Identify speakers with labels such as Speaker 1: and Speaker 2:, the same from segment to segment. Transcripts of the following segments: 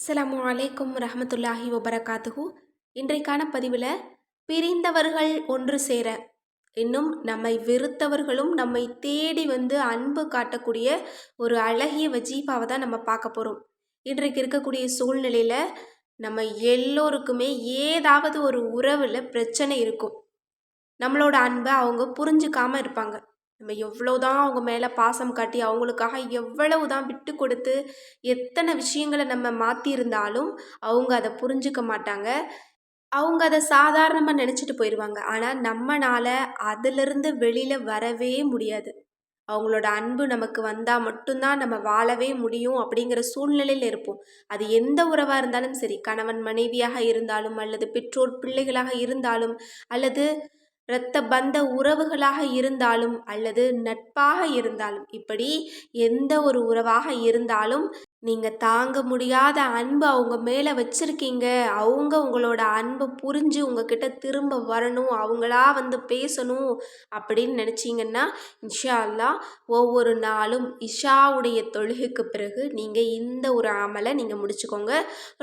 Speaker 1: அஸ்லாம் அலைக்கும் ரஹமத்துல்லாஹி வபரகாத்துஹு. இன்றைக்கான பதிவில் பிரிந்தவர்கள் ஒன்று சேர. இன்னும் நம்மை வெறுத்தவர்களும் நம்மை தேடி வந்து அன்பு காட்டக்கூடிய ஒரு அழகிய வஜீஃபாவை தான் நம்ம பார்க்க போகிறோம் இன்றைக்கு இருக்கக்கூடிய சூழ்நிலையில் நம்ம எல்லோருக்குமே ஏதாவது ஒரு உறவில் பிரச்சனை இருக்கும். நம்மளோட அன்பை அவங்க புரிஞ்சுக்காமல் இருப்பாங்க. நம்ம எவ்வளோ தான் அவங்க மேலே பாசம் காட்டி அவங்களுக்காக எவ்வளவு தான் விட்டு கொடுத்து எத்தனை விஷயங்களை நம்ம மாற்றியிருந்தாலும் அவங்க அதை புரிஞ்சுக்க மாட்டாங்க. அவங்க அதை சாதாரணமாக நினச்சிட்டு போயிடுவாங்க ஆனால் நம்மளால் அதிலிருந்து வெளியில் வரவே முடியாது. அவங்களோட அன்பு நமக்கு வந்தால் மட்டும்தான் நம்ம வாழவே முடியும் அப்படிங்கிற சூழ்நிலையில் இருப்போம். அது எந்த உறவாக இருந்தாலும் சரி கணவன் மனைவியாக இருந்தாலும் அல்லது பெற்றோர் பிள்ளைகளாக இருந்தாலும் அல்லது இரத்த பந்த உறவுகளாக இருந்தாலும் அல்லது நட்பாக இருந்தாலும் இப்படி எந்த ஒரு உறவாக இருந்தாலும் நீங்கள் தாங்க முடியாத அன்பு அவங்க மேலே வச்சுருக்கீங்க. அவங்க உங்களோட அன்பை புரிஞ்சு உங்ககிட்ட திரும்ப வரணும். அவங்களா வந்து பேசணும் அப்படின்னு நினச்சிங்கன்னா இன்ஷா அல்லா ஒவ்வொரு நாளும் இஷாவுடைய தொழுகைக்கு பிறகு நீங்கள் இந்த ஒரு அமலை நீங்கள் முடிச்சுக்கோங்க.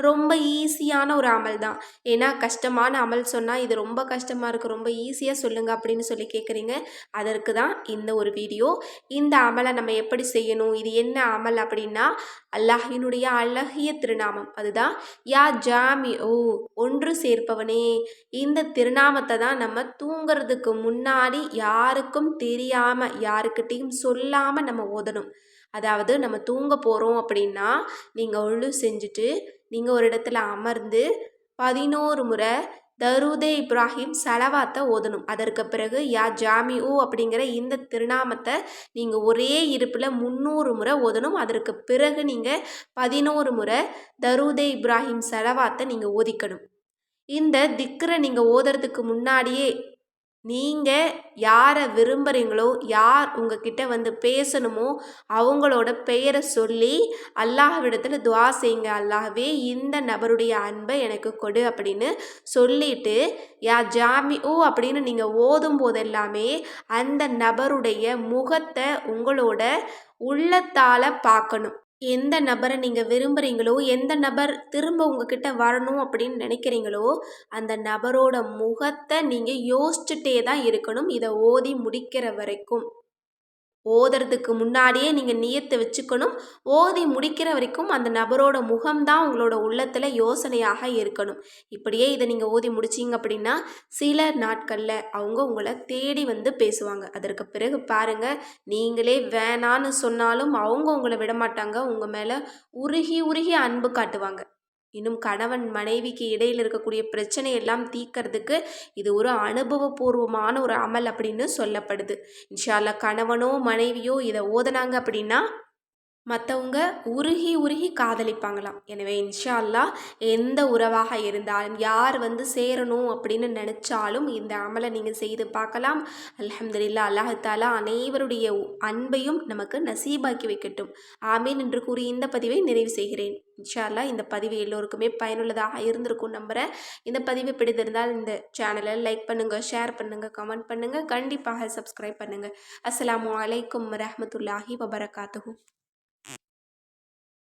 Speaker 1: ரொம்ப ஈஸியான ஒரு அமல் தான். ஏன்னா கஷ்டமான அமல் சொன்னால் இது ரொம்ப கஷ்டமாக இருக்குது ரொம்ப ஈஸியாக சொல்லுங்கள் அப்படின்னு சொல்லி கேட்குறீங்க அதற்கு தான் இந்த ஒரு வீடியோ. இந்த அமலை நம்ம எப்படி செய்யணும்? இது என்ன அமல் அப்படின்னா அல்லாஹினுடைய அழகிய திருநாமம். அதுதான் யா ஜாமி ஓ ஒன்று சேர்ப்பவனே. இந்த திருநாமத்தை தான் நம்ம தூங்குறதுக்கு முன்னாடி யாருக்கும் தெரியாமல் யாருக்கிட்டேயும் சொல்லாமல் நம்ம ஓதணும். அதாவது நம்ம தூங்க போகிறோம் அப்படின்னா நீங்கள் ஒழு செஞ்சுட்டு நீங்கள் ஒரு இடத்துல அமர்ந்து பதினோரு முறை தருதே இப்ராஹிம் செலவாத்தை ஓதணும். அதற்கு பிறகு யா ஜாமியூ அப்படிங்கிற இந்த திருநாமத்தை நீங்கள் ஒரே இருப்பில் முந்நூறு முறை ஓதணும். அதற்கு பிறகு நீங்கள் பதினோரு முறை தருதே இப்ராஹிம் செலவாத்தை நீங்கள் ஓதிக்கணும். இந்த திக்கரை நீங்கள் ஓதுறதுக்கு முன்னாடியே நீங்கள் யாரை விரும்புகிறீங்களோ யார் உங்ககிட்ட வந்து பேசணுமோ அவங்களோட பெயரை சொல்லி அல்லாஹ்விடத்தில் துவா செய்யுங்க. அல்லாஹ்வே இந்த நபருடைய அன்பை எனக்கு கொடு அப்படின்னு சொல்லிட்டு யா ஜாமி ஓ அப்படின்னு நீங்கள் ஓதும் போதெல்லாமே அந்த நபருடைய முகத்தை உங்களோட உள்ளத்தால் பார்க்கணும். எந்த நபரை நீங்கள் விரும்புகிறீங்களோ எந்த நபர் திரும்ப உங்ககிட்ட வரணும் அப்படின்னு நினைக்கிறீங்களோ அந்த நபரோட முகத்தை நீங்கள் யோசிச்சுட்டே தான் இருக்கணும். இதை ஓதி முடிக்கிற வரைக்கும். ஓதுறதுக்கு முன்னாடியே நீங்கள் நியத்தை வச்சுக்கணும். ஓதி முடிக்கிற வரைக்கும் அந்த நபரோட முகம்தான் உங்களோட உள்ளத்தில் யோசனையாக இருக்கணும். இப்படியே இதை நீங்கள் ஓதி முடிச்சிங்க அப்படின்னா சில நாட்களில் அவங்க உங்களை தேடி வந்து பேசுவாங்க. அதற்கு பிறகு பாருங்கள் நீங்களே வேணான்னு சொன்னாலும் அவங்க உங்களை விடமாட்டாங்க. உங்கள் மேலே உருகி உருகி அன்பு காட்டுவாங்க. இன்னும் கணவன் மனைவிக்கு இடையில் இருக்கக்கூடிய பிரச்சனை எல்லாம் தீக்கிறதுக்கு இது ஒரு அனுபவபூர்வமான ஒரு அமல் அப்படின்னு சொல்லப்படுது. இன்ஷால்ல கணவனோ மனைவியோ இதை ஓதுனாங்க அப்படின்னா மற்றவங்க உருகி உருகி காதலிப்பாங்களாம். எனவே இன்ஷா அல்லா எந்த உறவாக இருந்தாலும் யார் வந்து சேரணும் அப்படின்னு நினச்சாலும் இந்த அமலை நீங்கள் செய்து பார்க்கலாம். அலமதுல்லா அல்லாஹாலா அனைவருடைய அன்பையும் நமக்கு நசீபாக்கி வைக்கட்டும். ஆமீன் என்று கூறி இந்த பதிவை நிறைவு செய்கிறேன். இன்ஷால்லா இந்த பதிவு எல்லோருக்குமே பயனுள்ளதாக இருந்திருக்கும் நம்புகிறேன் இந்த பதிவு பிடித்திருந்தால் இந்த சேனலை லைக் பண்ணுங்கள் ஷேர் பண்ணுங்கள் கமெண்ட் பண்ணுங்கள் கண்டிப்பாக சப்ஸ்கிரைப் பண்ணுங்கள் அஸ்லாம் வலைக்கம் வரமத்துல்லாஹி வபரகாத்து